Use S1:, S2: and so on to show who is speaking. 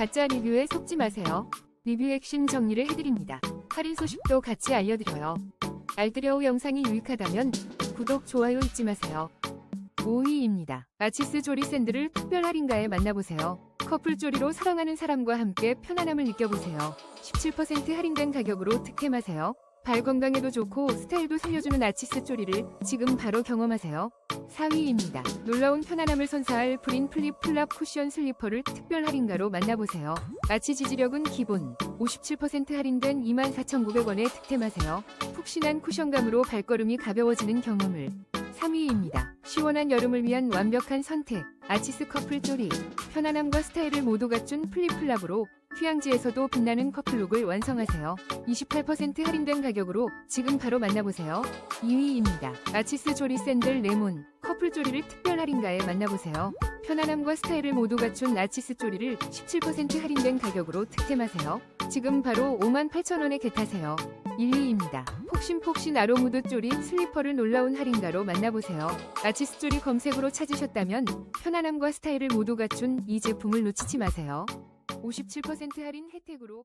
S1: 가짜 리뷰에 속지 마세요. 리뷰 핵심 정리를 해드립니다. 할인 소식도 같이 알려드려요. 알뜰여우 영상이 유익하다면 구독, 좋아요 잊지 마세요. 5위입니다. 아치스 조리 샌들을 특별 할인가에 만나보세요. 커플 조리로 사랑하는 사람과 함께 편안함을 느껴보세요. 17% 할인된 가격으로 득템하세요. 발 건강에도 좋고 스타일도 살려주는 아치스 조리를 지금 바로 경험하세요. 4위입니다. 놀라운 편안함을 선사할 프린 플립 플랍 쿠션 슬리퍼를 특별 할인가로 만나보세요. 아치 지지력은 기본 57% 할인된 24,900원에 득템하세요. 푹신한 쿠션감으로 발걸음이 가벼워지는 경험을 3위입니다. 시원한 여름을 위한 완벽한 선택. 아치스 커플 조리. 편안함과 스타일을 모두 갖춘 플립플랍으로 휴양지에서도 빛나는 커플룩을 완성하세요. 28% 할인된 가격으로 지금 바로 만나보세요. 2위입니다. 아치스 조리 샌들 레몬. 커플 조리를 특별 할인가에 만나보세요. 편안함과 스타일을 모두 갖춘 아치스 조리를 17% 할인된 가격으로 득템하세요. 지금 바로 58,000원에 겟하세요. 1위입니다. 폭신폭신 아로무드 쪼리 슬리퍼를 놀라운 할인가로 만나보세요. 아치스 쪼리 검색으로 찾으셨다면 편안함과 스타일을 모두 갖춘 이 제품을 놓치지 마세요. 57% 할인 혜택으로